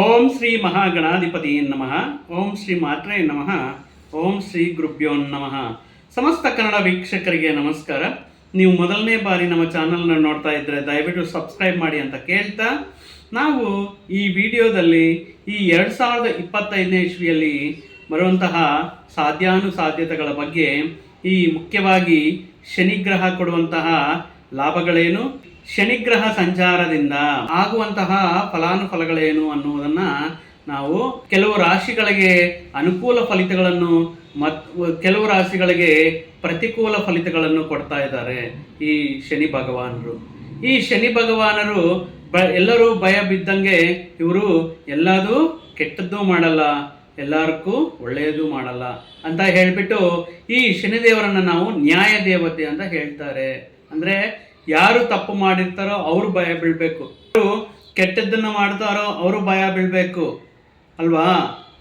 ಓಂ ಶ್ರೀ ಮಹಾಗಣಾಧಿಪತಿ ನಮಃ. ಓಂ ಶ್ರೀ ಮಾತ್ರೇ ನಮಃ. ಓಂ ಶ್ರೀ ಗುರುಭ್ಯೋ ನಮಃ. ಸಮಸ್ತ ಕನ್ನಡ ವೀಕ್ಷಕರಿಗೆ ನಮಸ್ಕಾರ. ನೀವು ಮೊದಲನೇ ಬಾರಿ ನಮ್ಮ ಚಾನಲ್ನ ನೋಡ್ತಾ ಇದ್ದರೆ ದಯವಿಟ್ಟು ಸಬ್ಸ್ಕ್ರೈಬ್ ಮಾಡಿ ಅಂತ ಕೇಳ್ತಾ, ನಾವು ಈ ವಿಡಿಯೋದಲ್ಲಿ ಈ ಎರಡು ಸಾವಿರದ ಇಪ್ಪತ್ತೈದನೇ ಇಸ್ವಿಯಲ್ಲಿ ಬರುವಂತಹ ಸಾಧ್ಯಾನುಸಾಧ್ಯತೆಗಳ ಬಗ್ಗೆ ಈ ಮುಖ್ಯವಾಗಿ ಶನಿಗ್ರಹ ಕೊಡುವಂತಹ ಲಾಭಗಳೇನು ಶನಿಗ್ರಹ ಸಂಚಾರದಿಂದ ಆಗುವಂತಹ ಫಲಾನುಫಲಗಳೇನು ಅನ್ನುವುದನ್ನ ನಾವು ಕೆಲವು ರಾಶಿಗಳಿಗೆ ಅನುಕೂಲ ಫಲಿತಗಳನ್ನು ಮತ್, ಕೆಲವು ರಾಶಿಗಳಿಗೆ ಪ್ರತಿಕೂಲ ಫಲಿತಗಳನ್ನು ಕೊಡ್ತಾ ಇದ್ದಾರೆ ಈ ಶನಿ ಭಗವಾನರು. ಈ ಶನಿ ಭಗವಾನರು ಬ, ಎಲ್ಲರೂ ಭಯ ಬಿದ್ದಂಗೆ ಇವರು ಎಲ್ಲದೂ ಕೆಟ್ಟದ್ದು ಮಾಡಲ್ಲ, ಎಲ್ಲರಿಗೂ ಒಳ್ಳೆಯದು ಮಾಡಲ್ಲ ಅಂತ ಹೇಳ್ಬಿಟ್ಟು ಈ ಶನಿದೇವರನ್ನ ನಾವು ನ್ಯಾಯ ದೇವತೆ ಅಂತ ಹೇಳ್ತಾರೆ. ಅಂದ್ರೆ ಯಾರು ತಪ್ಪು ಮಾಡಿರ್ತಾರೋ ಅವರು ಭಯ ಬೀಳ್ಬೇಕು. ಕೆಟ್ಟದ್ದನ್ನು ಮಾಡ್ತಾರೋ ಅವರು ಭಯ ಬೀಳಬೇಕು. ಅಲ್ವಾ?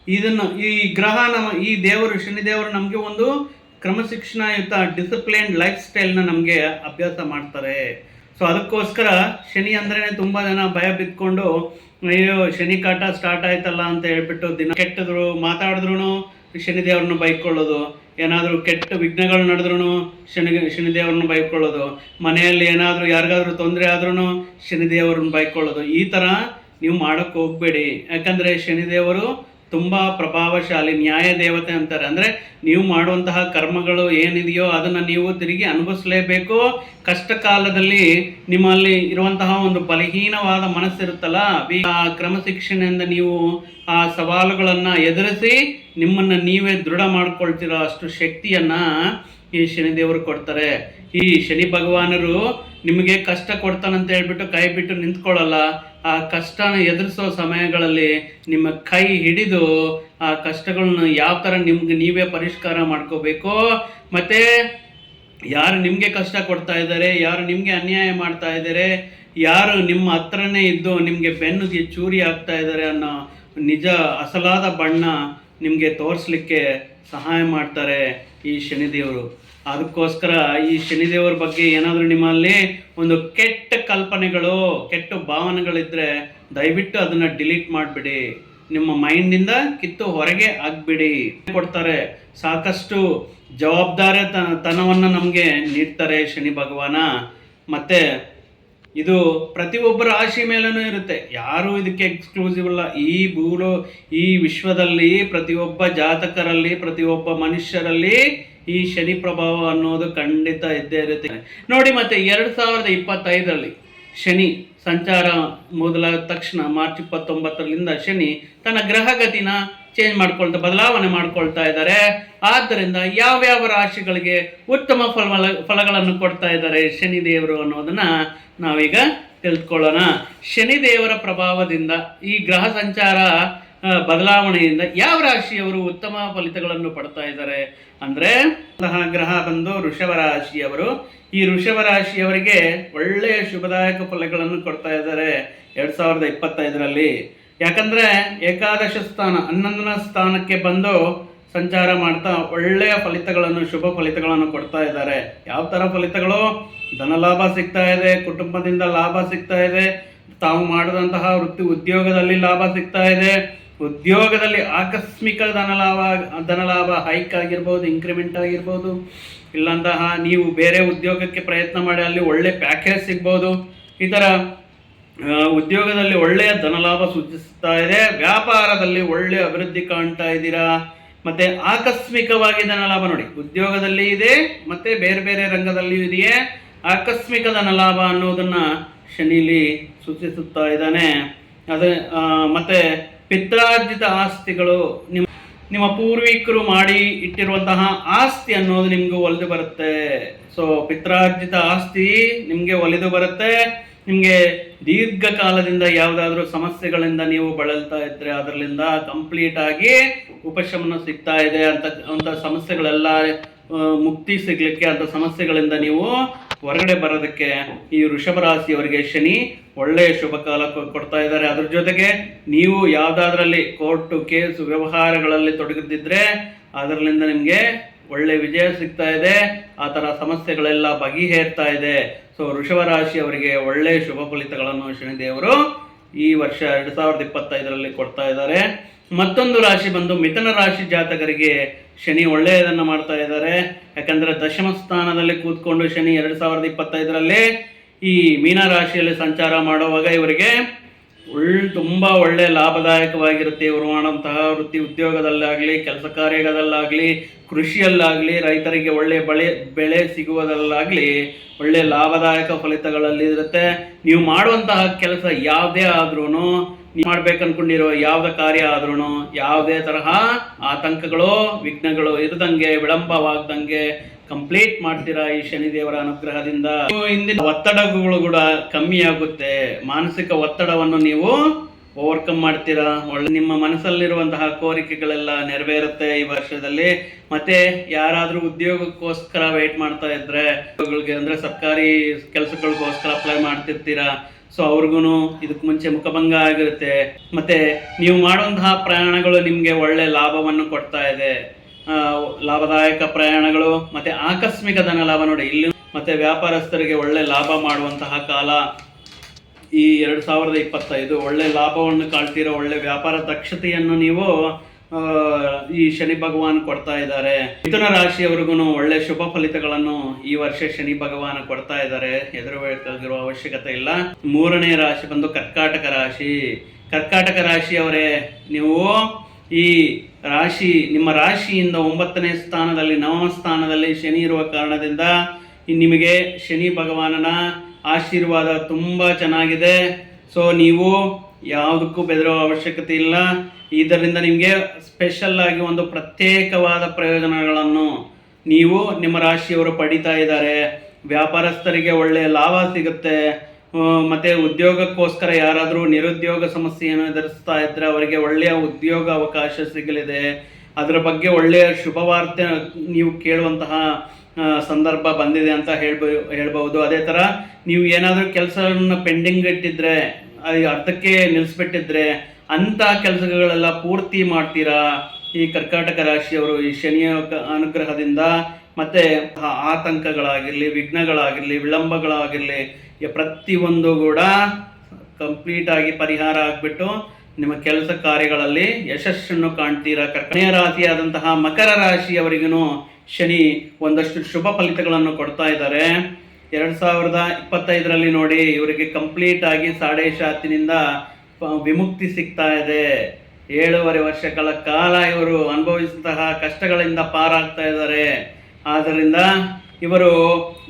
ಇದನ್ನು ಈ ಗ್ರಹ ನಮ್ಮ ಈ ದೇವರು ಶನಿದೇವರು ನಮಗೆ ಒಂದು ಕ್ರಮಶಿಕ್ಷಣಯುತ ಡಿಸಿಪ್ಲಿನ್ ಲೈಫ್ ಸ್ಟೈಲ್ನ ನಮಗೆ ಅಭ್ಯಾಸ ಮಾಡ್ತಾರೆ. ಸೊ ಅದಕ್ಕೋಸ್ಕರ ಶನಿ ಅಂದ್ರೆ ತುಂಬ ಜನ ಭಯ ಬಿದ್ಕೊಂಡು ಅಯ್ಯೋ, ಶನಿ ಕಾಟ ಸ್ಟಾರ್ಟ್ ಆಯ್ತಲ್ಲ ಅಂತ ಹೇಳ್ಬಿಟ್ಟು ದಿನ ಕೆಟ್ಟದ್ರು ಮಾತಾಡಿದ್ರು ಶನಿದೇವ್ರನ್ನ ಬೈಕೊಳ್ಳೋದು. ಏನಾದರೂ ಕೆಟ್ಟ ವಿಘ್ನಗಳು ನಡೆದ್ರೂ ಶನಿ ಶನಿದೇವ್ರನ್ನ ಬೈಕೊಳ್ಳೋದು. ಮನೆಯಲ್ಲಿ ಏನಾದರೂ ಯಾರಿಗಾದ್ರೂ ತೊಂದರೆ ಆದ್ರೂ ಶನಿದೇವ್ರನ್ನ ಬೈಕೊಳ್ಳೋದು. ಈ ಥರ ನೀವು ಮಾಡೋಕ್ಕೆ ಹೋಗಬೇಡಿ. ಯಾಕಂದರೆ ಶನಿದೇವರು ತುಂಬ ಪ್ರಭಾವಶಾಲಿ ನ್ಯಾಯ ದೇವತೆ ಅಂತಾರೆ. ಅಂದರೆ ನೀವು ಮಾಡುವಂತಹ ಕರ್ಮಗಳು ಏನಿದೆಯೋ ಅದನ್ನು ನೀವು ತಿರುಗಿ ಅನುಭವಿಸಲೇಬೇಕು. ಕಷ್ಟ ಕಾಲದಲ್ಲಿ ನಿಮ್ಮಲ್ಲಿ ಇರುವಂತಹ ಒಂದು ಬಲಹೀನವಾದ ಮನಸ್ಸಿರುತ್ತಲ್ಲ ಆ ಕ್ರಮಶಿಕ್ಷಣೆಯಿಂದ ನೀವು ಆ ಸವಾಲುಗಳನ್ನು ಎದುರಿಸಿ ನಿಮ್ಮನ್ನು ನೀವೇ ದೃಢ ಮಾಡ್ಕೊಳ್ತಿರೋ ಅಷ್ಟು ಶಕ್ತಿಯನ್ನು ಈ ಶನಿದೇವರು ಕೊಡ್ತಾರೆ. ಈ ಶನಿ ಭಗವಾನರು ನಿಮಗೆ ಕಷ್ಟ ಕೊಡ್ತಾನಂತ ಹೇಳ್ಬಿಟ್ಟು ಕೈ ಬಿಟ್ಟು ನಿಂತ್ಕೊಳ್ಳಲ್ಲ. ಆ ಕಷ್ಟನ ಎದುರಿಸೋ ಸಮಯಗಳಲ್ಲಿ ನಿಮ್ಮ ಕೈ ಹಿಡಿದು ಆ ಕಷ್ಟಗಳನ್ನ ಯಾವ ಥರ ನಿಮ್ಗೆ ನೀವೇ ಪರಿಷ್ಕಾರ ಮಾಡ್ಕೋಬೇಕು. ಮತ್ತೆ ಯಾರು ನಿಮಗೆ ಕಷ್ಟ ಕೊಡ್ತಾ ಇದ್ದಾರೆ, ಯಾರು ನಿಮಗೆ ಅನ್ಯಾಯ ಮಾಡ್ತಾ ಇದ್ದಾರೆ, ಯಾರು ನಿಮ್ಮ ಹತ್ರನೇ ಇದ್ದು ನಿಮಗೆ ಬೆನ್ನಿಗೆ ಚೂರಿ ಆಗ್ತಾ ಇದ್ದಾರೆ ಅನ್ನೋ ನಿಜ ಅಸಲಾದ ಬಣ್ಣ ನಿಮಗೆ ತೋರಿಸ್ಲಿಕ್ಕೆ ಸಹಾಯ ಮಾಡ್ತಾರೆ ಈ ಶನಿದೇವರು. ಅದಕ್ಕೋಸ್ಕರ ಈ ಶನಿದೇವರ ಬಗ್ಗೆ ಏನಾದರೂ ನಿಮ್ಮಲ್ಲಿ ಒಂದು ಕೆಟ್ಟ ಕಲ್ಪನೆಗಳು, ಕೆಟ್ಟ ಭಾವನೆಗಳಿದ್ದರೆ ದಯವಿಟ್ಟು ಅದನ್ನು ಡಿಲೀಟ್ ಮಾಡಿಬಿಡಿ. ನಿಮ್ಮ ಮೈಂಡಿಂದ ಕಿತ್ತು ಹೊರಗೆ ಆಗ್ಬಿಡಿ. ಕೊಡ್ತಾರೆ. ಸಾಕಷ್ಟು ಜವಾಬ್ದಾರಿ ತನವನ್ನು ನಮಗೆ ನೀಡ್ತಾರೆ ಶನಿ ಭಗವಾನ. ಮತ್ತೆ ಇದು ಪ್ರತಿಯೊಬ್ಬರ ರಾಶಿ ಮೇಲೂ ಇರುತ್ತೆ. ಯಾರು ಇದಕ್ಕೆ ಎಕ್ಸ್ಕ್ಲೂಸಿವ್ ಅಲ್ಲ. ಈ ಭೂಲೋ, ಈ ವಿಶ್ವದಲ್ಲಿ ಪ್ರತಿಯೊಬ್ಬ ಜಾತಕರಲ್ಲಿ ಪ್ರತಿಯೊಬ್ಬ ಮನುಷ್ಯರಲ್ಲಿ ಈ ಶನಿ ಪ್ರಭಾವ ಅನ್ನೋದು ಖಂಡಿತ ಇದ್ದೇ ಇರುತ್ತೆ. ನೋಡಿ ಮತ್ತೆ ಎರಡು ಸಾವಿರದ ಇಪ್ಪತ್ತೈದರಲ್ಲಿ ಶನಿ ಸಂಚಾರ ಮೊದಲಾದ ತಕ್ಷಣ ಮಾರ್ಚ್ ಇಪ್ಪತ್ತೊಂಬತ್ತರಿಂದ ಶನಿ ತನ್ನ ಗ್ರಹಗತಿನ ಚೇಂಜ್ ಮಾಡ್ಕೊಳ್ತಾ, ಬದಲಾವಣೆ ಮಾಡ್ಕೊಳ್ತಾ ಇದ್ದಾರೆ. ಆದ್ದರಿಂದ ಯಾವ್ಯಾವ ರಾಶಿಗಳಿಗೆ ಉತ್ತಮ ಫಲ ಫಲಗಳನ್ನು ಕೊಡ್ತಾ ಇದ್ದಾರೆ ಶನಿ ದೇವರು ಅನ್ನೋದನ್ನ ನಾವೀಗ ತಿಳ್ಕೊಳ್ಳೋಣ. ಶನಿ ದೇವರ ಪ್ರಭಾವದಿಂದ ಈ ಗ್ರಹ ಸಂಚಾರ ಬದಲಾವಣೆಯಿಂದ ಯಾವ ರಾಶಿಯವರು ಉತ್ತಮ ಫಲಿತಗಳನ್ನು ಪಡ್ತಾ ಇದ್ದಾರೆ ಅಂದ್ರೆ ಅಂತಹ ಗ್ರಹ ಬಂದು ವೃಷಭ ರಾಶಿಯವರು. ಈ ವೃಷಭ ರಾಶಿಯವರಿಗೆ ಒಳ್ಳೆಯ ಶುಭದಾಯಕ ಫಲಗಳನ್ನು ಕೊಡ್ತಾ ಇದ್ದಾರೆ. ಎರಡು ಸಾವಿರದ ಇಪ್ಪತ್ತೈದರಲ್ಲಿ. ಯಾಕಂದ್ರೆ ಏಕಾದಶ ಸ್ಥಾನ, ಹನ್ನೊಂದನೇ ಸ್ಥಾನಕ್ಕೆ ಬಂದು ಸಂಚಾರ ಮಾಡ್ತಾ ಒಳ್ಳೆಯ ಫಲಿತಗಳನ್ನು, ಶುಭ ಫಲಿತಗಳನ್ನು ಕೊಡ್ತಾ ಇದ್ದಾರೆ. ಯಾವ ಥರ ಫಲಿತಗಳು? ಧನಲಾಭ ಸಿಗ್ತಾ ಇದೆ, ಕುಟುಂಬದಿಂದ ಲಾಭ ಸಿಗ್ತಾ ಇದೆ, ತಾವು ಮಾಡಿದಂತಹ ವೃತ್ತಿ ಉದ್ಯೋಗದಲ್ಲಿ ಲಾಭ ಸಿಗ್ತಾ ಇದೆ. ಉದ್ಯೋಗದಲ್ಲಿ ಆಕಸ್ಮಿಕ ಧನಲಾಭ ಧನಲಾಭ ಹೈಕ್ ಆಗಿರ್ಬೋದು ಇನ್ಕ್ರಿಮೆಂಟ್ ಆಗಿರ್ಬೋದು, ಇಲ್ಲಂತಹ ನೀವು ಬೇರೆ ಉದ್ಯೋಗಕ್ಕೆ ಪ್ರಯತ್ನ ಮಾಡಿ ಅಲ್ಲಿ ಒಳ್ಳೆ ಪ್ಯಾಕೇಜ್ ಸಿಗ್ಬೋದು. ಈ ಥರ ಉದ್ಯೋಗದಲ್ಲಿ ಒಳ್ಳೆಯ ಧನಲಾಭ ಸೂಚಿಸ್ತಾ ಇದೆ. ವ್ಯಾಪಾರದಲ್ಲಿ ಒಳ್ಳೆಯ ಅಭಿವೃದ್ಧಿ ಕಾಣ್ತಾ ಇದ್ದೀರಾ? ಮತ್ತೆ ಆಕಸ್ಮಿಕವಾಗಿ ಧನಲಾಭ ನೋಡಿ. ಉದ್ಯೋಗದಲ್ಲಿ ಇದೆ, ಮತ್ತೆ ಬೇರೆ ಬೇರೆ ರಂಗದಲ್ಲಿಯೂ ಇದೆಯೇ. ಆಕಸ್ಮಿಕ ಧನಲಾಭ ಅನ್ನೋದನ್ನ ಶನಿಲಿ ಸೂಚಿಸುತ್ತಾ ಇದ್ದಾನೆ. ಅದೇ ಮತ್ತೆ ಪಿತ್ರಾರ್ಜಿತ ಆಸ್ತಿಗಳು ನಿಮ್ಮ ನಿಮ್ಮ ಪೂರ್ವಿಕರು ಮಾಡಿ ಇಟ್ಟಿರುವಂತಹ ಆಸ್ತಿ ಅನ್ನೋದು ನಿಮಗೆ ಒಲಿದು ಬರುತ್ತೆ. ಸೊ ಪಿತ್ರಾರ್ಜಿತ ಆಸ್ತಿ ನಿಮಗೆ ಒಲಿದು ಬರುತ್ತೆ. ನಿಮಗೆ ದೀರ್ಘಕಾಲದಿಂದ ಯಾವುದಾದ್ರೂ ಸಮಸ್ಯೆಗಳಿಂದ ನೀವು ಬಳಲ್ತಾ ಇದ್ರೆ ಅದರಿಂದ ಕಂಪ್ಲೀಟ್ ಆಗಿ ಉಪಶಮನ ಸಿಗ್ತಾ ಇದೆ ಅಂತ ಅಂತ ಸಮಸ್ಯೆಗಳೆಲ್ಲ ಮುಕ್ತಿ ಸಿಗ್ಲಿಕ್ಕೆ ಅಂತ ಸಮಸ್ಯೆಗಳಿಂದ ನೀವು ಹೊರಗಡೆ ಬರೋದಕ್ಕೆ ಈ ವೃಷಭ ರಾಶಿಯವರಿಗೆ ಶನಿ ಒಳ್ಳೆಯ ಶುಭ ಕಾಲ ಕೊಡ್ತಾ ಇದ್ದಾರೆ. ಅದ್ರ ಜೊತೆಗೆ ನೀವು ಯಾವುದಾದ್ರಲ್ಲಿ ಕೋರ್ಟು ಕೇಸು ವ್ಯವಹಾರಗಳಲ್ಲಿ ತೊಡಗಿದ್ದಿದ್ರೆ ಅದರಲ್ಲಿಂದ ನಿಮಗೆ ಒಳ್ಳೆ ವಿಜಯ ಸಿಗ್ತಾ ಇದೆ. ಆ ಥರ ಸಮಸ್ಯೆಗಳೆಲ್ಲ ಬಗೆಹೇರ್ತಾ ಇದೆ. ಸೊ ಅವರಿಗೆ ಒಳ್ಳೆಯ ಶುಭ ಫಲಿತಗಳನ್ನು ಶನಿದೇವರು ಈ ವರ್ಷ ಎರಡು ಸಾವಿರದ ಇಪ್ಪತ್ತೈದರಲ್ಲಿ ಕೊಡ್ತಾ ಇದ್ದಾರೆ. ಮತ್ತೊಂದು ರಾಶಿ ಬಂದು ಮಿಥುನ ರಾಶಿ ಜಾತಕರಿಗೆ ಶನಿ ಒಳ್ಳೆಯದನ್ನು ಮಾಡ್ತಾ ಇದ್ದಾರೆ. ಯಾಕಂದರೆ ದಶಮ ಸ್ಥಾನದಲ್ಲಿ ಕೂತ್ಕೊಂಡು ಶನಿ ಎರಡು ಸಾವಿರದ ಇಪ್ಪತ್ತೈದರಲ್ಲಿ ಈ ಮೀನ ರಾಶಿಯಲ್ಲಿ ಸಂಚಾರ ಮಾಡುವಾಗ ಇವರಿಗೆ ಒಳ್ ತುಂಬ ಒಳ್ಳೆ ಲಾಭದಾಯಕವಾಗಿರುತ್ತೆ ಇವರು ಮಾಡುವಂತಹ ವೃತ್ತಿ ಉದ್ಯೋಗದಲ್ಲಾಗಲಿ, ಕೆಲಸ ಕಾರ್ಯಗಳಲ್ಲಾಗಲಿ, ಕೃಷಿಯಲ್ಲಾಗಲಿ, ರೈತರಿಗೆ ಒಳ್ಳೆ ಬಳೆ, ಬೆಳೆ ಸಿಗುವುದಲ್ಲಾಗಲಿ ಒಳ್ಳೆ ಲಾಭದಾಯಕ ಫಲಿತಗಳಲ್ಲಿ ಇರುತ್ತೆ. ನೀವು ಮಾಡುವಂತಹ ಕೆಲಸ ಯಾವುದೇ ಆದ್ರೂ ನೀವು ಮಾಡ್ಬೇಕನ್ಕೊಂಡಿರೋ ಯಾವುದೇ ಕಾರ್ಯ ಆದ್ರೂ ಯಾವುದೇ ತರಹ ಆತಂಕಗಳು, ವಿಘ್ನಗಳು ಇರದಂಗೆ, ವಿಳಂಬವಾಗ್ದಂಗೆ ಕಂಪ್ಲೀಟ್ ಮಾಡ್ತೀರಾ ಈ ಶನಿದೇವರ ಅನುಗ್ರಹದಿಂದ? ಹಿಂದಿನ ಒತ್ತಡಗಳು ಕೂಡ ಕಮ್ಮಿ ಆಗುತ್ತೆ. ಮಾನಸಿಕ ಒತ್ತಡವನ್ನು ನೀವು ಓವರ್ಕಮ್ ಮಾಡ್ತೀರಾ? ಒಳ್ಳೆ ನಿಮ್ಮ ಮನಸ್ಸಲ್ಲಿರುವಂತಹ ಕೋರಿಕೆಗಳೆಲ್ಲ ನೆರವೇರುತ್ತೆ ಈ ವರ್ಷದಲ್ಲಿ. ಮತ್ತೆ ಯಾರಾದರೂ ಉದ್ಯೋಗಕ್ಕೋಸ್ಕರ ವೇಟ್ ಮಾಡ್ತಾ ಇದ್ರೆ ಅಂದ್ರೆ ಸರ್ಕಾರಿ ಕೆಲಸಗಳಿಗೋಸ್ಕರ ಅಪ್ಲೈ ಮಾಡ್ತಿರ್ತೀರಾ? ಸೊ ಅವ್ರಿಗೂ ಇದಕ್ಕೆ ಮುಂಚೆ ಮುಖಭಂಗ ಆಗಿರುತ್ತೆ. ಮತ್ತೆ ನೀವು ಮಾಡುವಂತಹ ಪ್ರಯಾಣಗಳು ನಿಮಗೆ ಒಳ್ಳೆ ಲಾಭವನ್ನು ಕೊಡ್ತಾ ಇದೆ. ಲಾಭದಾಯಕ ಪ್ರಯಾಣಗಳು, ಮತ್ತೆ ಆಕಸ್ಮಿಕ ಧನ ಲಾಭ ನೋಡಿ, ಇಲ್ಲಿ ಮತ್ತೆ ವ್ಯಾಪಾರಸ್ಥರಿಗೆ ಒಳ್ಳೆ ಲಾಭ ಮಾಡುವಂತಹ ಕಾಲ ಈ ಎರಡು ಸಾವಿರದ ಇಪ್ಪತ್ತೈದು. ಒಳ್ಳೆ ಲಾಭವನ್ನು ಕಾಣ್ತಿರೋ, ಒಳ್ಳೆ ವ್ಯಾಪಾರ ದಕ್ಷತೆಯನ್ನು ನೀವು ಈ ಶನಿ ಭಗವಾನ್ ಕೊಡ್ತಾ ಇದ್ದಾರೆ. ಮಿಥುನ ರಾಶಿಯವರಿಗೂ ಒಳ್ಳೆ ಶುಭ ಫಲಿತಗಳನ್ನು ಈ ವರ್ಷ ಶನಿ ಭಗವಾನ್ ಕೊಡ್ತಾ ಇದ್ದಾರೆ. ಹೆದರಬೇಕಾಗಿರುವ ಅವಶ್ಯಕತೆ ಇಲ್ಲ. ಮೂರನೇ ರಾಶಿ ಬಂದು ಕರ್ಕಾಟಕ ರಾಶಿ. ಕರ್ಕಾಟಕ ರಾಶಿಯವರೇ, ನೀವು ಈ ರಾಶಿ, ನಿಮ್ಮ ರಾಶಿಯಿಂದ ಒಂಬತ್ತನೇ ಸ್ಥಾನದಲ್ಲಿ ನವಮ ಸ್ಥಾನದಲ್ಲಿ ಶನಿ ಇರುವ ಕಾರಣದಿಂದ ನಿಮಗೆ ಶನಿ ಭಗವಾನನ ಆಶೀರ್ವಾದ ತುಂಬ ಚೆನ್ನಾಗಿದೆ. ಸೊ ನೀವು ಯಾವುದಕ್ಕೂ ಬೆದರೋ ಅವಶ್ಯಕತೆ ಇಲ್ಲ. ಇದರಿಂದ ನಿಮಗೆ ಸ್ಪೆಷಲ್ ಆಗಿ ಒಂದು ಪ್ರತ್ಯೇಕವಾದ ಪ್ರಯೋಜನಗಳನ್ನು ನೀವು ನಿಮ್ಮ ರಾಶಿಯವರು ಪಡಿತಾ ಇದ್ದಾರೆ. ವ್ಯಾಪಾರಸ್ಥರಿಗೆ ಒಳ್ಳೆಯ ಲಾಭ ಸಿಗುತ್ತೆ. ಮತ್ತೆ ಉದ್ಯೋಗಕ್ಕೋಸ್ಕರ ಯಾರಾದರೂ ನಿರುದ್ಯೋಗ ಸಮಸ್ಯೆಯನ್ನು ಎದುರಿಸ್ತಾ ಇದ್ರೆ ಅವರಿಗೆ ಒಳ್ಳೆಯ ಉದ್ಯೋಗ ಅವಕಾಶ ಸಿಗಲಿದೆ. ಅದರ ಬಗ್ಗೆ ಒಳ್ಳೆಯ ಶುಭವಾರ್ತೆ ನೀವು ಕೇಳುವಂತಹ ಸಂದರ್ಭ ಬಂದಿದೆ ಅಂತ ಹೇಳ್ಬೋ, ಹೇಳ್ಬಹುದು. ಅದೇ ಥರ ನೀವು ಏನಾದರೂ ಕೆಲಸವನ್ನು ಪೆಂಡಿಂಗ್ ಇಟ್ಟಿದ್ರೆ ಅರ್ಧಕ್ಕೆ ನಿಲ್ಲಿಸ್ಬಿಟ್ಟಿದ್ರೆ ಅಂಥ ಕೆಲಸಗಳೆಲ್ಲ ಪೂರ್ತಿ ಮಾಡ್ತೀರಾ? ಈ ಕರ್ಕಾಟಕ ರಾಶಿಯವರು ಈ ಶನಿಯ ಅನುಗ್ರಹದಿಂದ ಮತ್ತೆ ಆತಂಕಗಳಾಗಿರಲಿ, ವಿಘ್ನಗಳಾಗಿರಲಿ, ವಿಳಂಬಗಳಾಗಿರಲಿ ಪ್ರತಿಯೊಂದು ಕೂಡ ಕಂಪ್ಲೀಟ್ ಆಗಿ ಪರಿಹಾರ ಆಗಿಬಿಟ್ಟು ನಿಮ್ಮ ಕೆಲಸ ಕಾರ್ಯಗಳಲ್ಲಿ ಯಶಸ್ಸನ್ನು ಕಾಣ್ತೀರಾ? ಕರ್ಕಣೆಯ ರಾಶಿಯಾದಂತಹ ಮಕರ ರಾಶಿಯವರಿಗೂ ಶನಿ ಒಂದಷ್ಟು ಶುಭ ಫಲಿತಗಳನ್ನು ಕೊಡ್ತಾ ಇದ್ದಾರೆ. ಎರಡು ಸಾವಿರದ ಇಪ್ಪತ್ತೈದರಲ್ಲಿ ನೋಡಿ ಇವರಿಗೆ ಕಂಪ್ಲೀಟ್ ಆಗಿ ಸಾಡೆ ಶಾತಿನಿಂದ ವಿಮುಕ್ತಿ ಸಿಗ್ತಾ ಇದೆ. ಏಳೂವರೆ ವರ್ಷಗಳ ಕಾಲ ಇವರು ಅನುಭವಿಸಿದಂತಹ ಕಷ್ಟಗಳಿಂದ ಪಾರಾಗ್ತಾ ಇದ್ದಾರೆ. ಆದ್ದರಿಂದ ಇವರು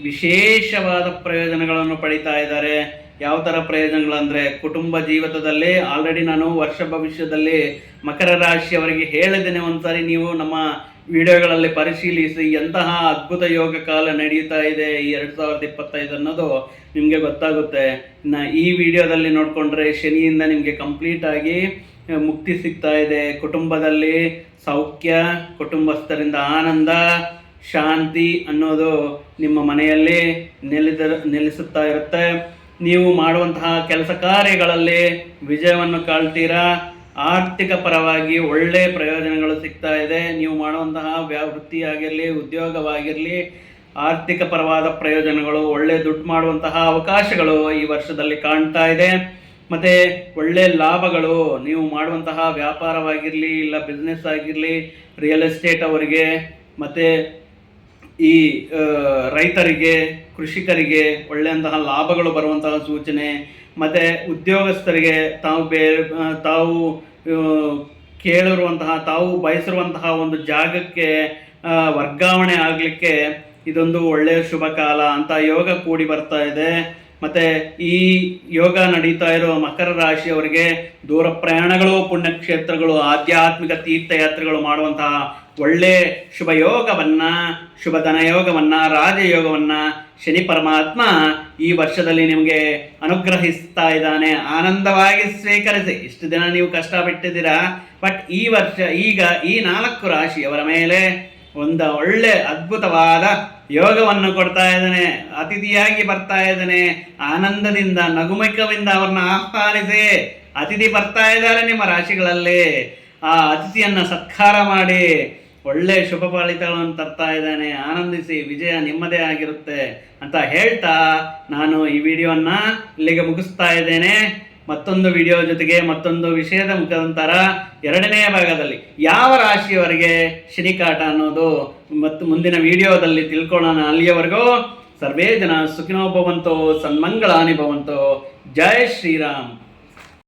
ವಿಶೇಷವಾದ ಪ್ರಯೋಜನಗಳನ್ನು ಪಡಿತಾ ಇದ್ದಾರೆ. ಯಾವ ಥರ ಪ್ರಯೋಜನಗಳಂದರೆ, ಕುಟುಂಬ ಜೀವಿತದಲ್ಲಿ ಆಲ್ರೆಡಿ ನಾನು ವರ್ಷ ಭವಿಷ್ಯದಲ್ಲಿ ಮಕರ ರಾಶಿಯವರಿಗೆ ಹೇಳಿದ್ದೇನೆ ಒಂದ್ಸಾರಿ, ನೀವು ನಮ್ಮ ವಿಡಿಯೋಗಳಲ್ಲಿ ಪರಿಶೀಲಿಸಿ ಎಂತಹ ಅದ್ಭುತ ಯೋಗ ಕಾಲ ನಡೆಯುತ್ತಾ ಇದೆ ಈ ಎರಡು ಸಾವಿರದ ಇಪ್ಪತ್ತೈದು ಅನ್ನೋದು ನಿಮಗೆ ಗೊತ್ತಾಗುತ್ತೆ. ಇನ್ನು ಈ ವಿಡಿಯೋದಲ್ಲಿ ನೋಡಿಕೊಂಡ್ರೆ ಶನಿಯಿಂದ ನಿಮಗೆ ಕಂಪ್ಲೀಟ್ ಆಗಿ ಮುಕ್ತಿ ಸಿಗ್ತಾ ಇದೆ. ಕುಟುಂಬದಲ್ಲಿ ಸೌಖ್ಯ, ಕುಟುಂಬಸ್ಥರಿಂದ ಆನಂದ ಶಾಂತಿ ಅನ್ನೋದು ನಿಮ್ಮ ಮನೆಯಲ್ಲಿ ನೆಲೆದ, ನೆಲೆಸುತ್ತಾ ಇರುತ್ತೆ. ನೀವು ಮಾಡುವಂತಹ ಕೆಲಸ ಕಾರ್ಯಗಳಲ್ಲಿ ವಿಜಯವನ್ನು ಕಾಳ್ತೀರಾ ಆರ್ಥಿಕ ಪರವಾಗಿ ಒಳ್ಳೆ ಪ್ರಯೋಜನಗಳು ಸಿಗ್ತಾ ಇದೆ. ನೀವು ಮಾಡುವಂತಹ ವೃತ್ತಿಯಾಗಿರಲಿ ಉದ್ಯೋಗವಾಗಿರಲಿ, ಆರ್ಥಿಕ ಪರವಾದ ಪ್ರಯೋಜನಗಳು, ಒಳ್ಳೆ ದುಡ್ಡು ಮಾಡುವಂತಹ ಅವಕಾಶಗಳು ಈ ವರ್ಷದಲ್ಲಿ ಕಾಣ್ತಾ ಇದೆ. ಮತ್ತೆ ಒಳ್ಳೆ ಲಾಭಗಳು, ನೀವು ಮಾಡುವಂತಹ ವ್ಯಾಪಾರವಾಗಿರಲಿ, ಇಲ್ಲ ಬಿಸ್ನೆಸ್ ಆಗಿರಲಿ ರಿಯಲ್ ಎಸ್ಟೇಟ್ ಅವರಿಗೆ, ಮತ್ತೆ ಈ ರೈತರಿಗೆ, ಕೃಷಿಕರಿಗೆ ಒಳ್ಳೆಯಂತಹ ಲಾಭಗಳು ಬರುವಂತಹ ಸೂಚನೆ, ಮತ್ತು ಉದ್ಯೋಗಸ್ಥರಿಗೆ ತಾವು ಬೇ ತಾವು ಕೇಳಿರುವಂತಹ, ತಾವು ಬಯಸಿರುವಂತಹ ಒಂದು ಜಾಗಕ್ಕೆ ವರ್ಗಾವಣೆ ಆಗಲಿಕ್ಕೆ ಇದೊಂದು ಒಳ್ಳೆಯ ಶುಭ ಕಾಲ ಅಂತ ಯೋಗ ಕೂಡಿ ಬರ್ತಾ ಇದೆ. ಮತ್ತೆ ಈ ಯೋಗ ನಡೀತಾ ಇರೋ ಮಕರ ರಾಶಿಯವರಿಗೆ ದೂರ ಪ್ರಯಾಣಗಳು, ಪುಣ್ಯಕ್ಷೇತ್ರಗಳು, ಆಧ್ಯಾತ್ಮಿಕ ತೀರ್ಥಯಾತ್ರೆಗಳು ಮಾಡುವಂತಹ ಒಳ್ಳೆ ಶುಭ ಯೋಗವನ್ನ ಶುಭ ಧನಯೋಗವನ್ನ ರಾಜಯೋಗವನ್ನ ಶನಿ ಪರಮಾತ್ಮ ಈ ವರ್ಷದಲ್ಲಿ ನಿಮಗೆ ಅನುಗ್ರಹಿಸ್ತಾ ಇದ್ದಾನೆ. ಆನಂದವಾಗಿ ಸ್ವೀಕರಿಸಿ. ಇಷ್ಟು ದಿನ ನೀವು ಕಷ್ಟ ಬಿಟ್ಟಿದ್ದೀರಾ ಬಟ್ ಈ ವರ್ಷ ಈಗ ಈ ನಾಲ್ಕು ರಾಶಿಯವರ ಮೇಲೆ ಒಂದು ಒಳ್ಳೆ ಅದ್ಭುತವಾದ ಯೋಗವನ್ನು ಕೊಡ್ತಾ ಇದ್ದಾನೆ, ಅತಿಥಿಯಾಗಿ ಬರ್ತಾ ಇದ್ದಾನೆ. ಆನಂದದಿಂದ, ನಗುಮೈಕವಿಂದ ಅವ್ರನ್ನ ಆಹ್ವಾನಿಸಿ, ಅತಿಥಿ ಬರ್ತಾ ಇದ್ದಾರೆ ನಿಮ್ಮ ರಾಶಿಗಳಲ್ಲಿ. ಆ ಅತಿಥಿಯನ್ನ ಸತ್ಕಾರ ಮಾಡಿ, ಒಳ್ಳೆ ಶುಭ ಫಲಿತಗಳನ್ನು ತರ್ತಾ ಇದ್ದಾನೆ. ಆನಂದಿಸಿ, ವಿಜಯ ನಿಮ್ಮದೇ ಆಗಿರುತ್ತೆ ಅಂತ ಹೇಳ್ತಾ ನಾನು ಈ ವಿಡಿಯೋನ ಇಲ್ಲಿಗೆ ಮುಗಿಸ್ತಾ ಇದ್ದೇನೆ. ಮತ್ತೊಂದು ವಿಡಿಯೋ ಜೊತೆಗೆ ಮತ್ತೊಂದು ವಿಷಯದ ಮುಖಾಂತರ ಎರಡನೇ ಭಾಗದಲ್ಲಿ ಯಾವ ರಾಶಿಯವರಿಗೆ ಶನಿಕಾಟ ಅನ್ನೋದು ಮತ್ತು ಮುಂದಿನ ವಿಡಿಯೋದಲ್ಲಿ ತಿಳ್ಕೊಳ್ಳೋಣ. ಅಲ್ಲಿಯವರೆಗೂ ಸರ್ವೇ ಜನ ಸುಖಿನೋ ಭವಂತೋ ಸನ್ಮಂಗಳಾನಿ ಭವಂತೋ. ಜೈ ಶ್ರೀರಾಮ್.